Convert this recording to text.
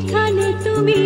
যেখানে তুমি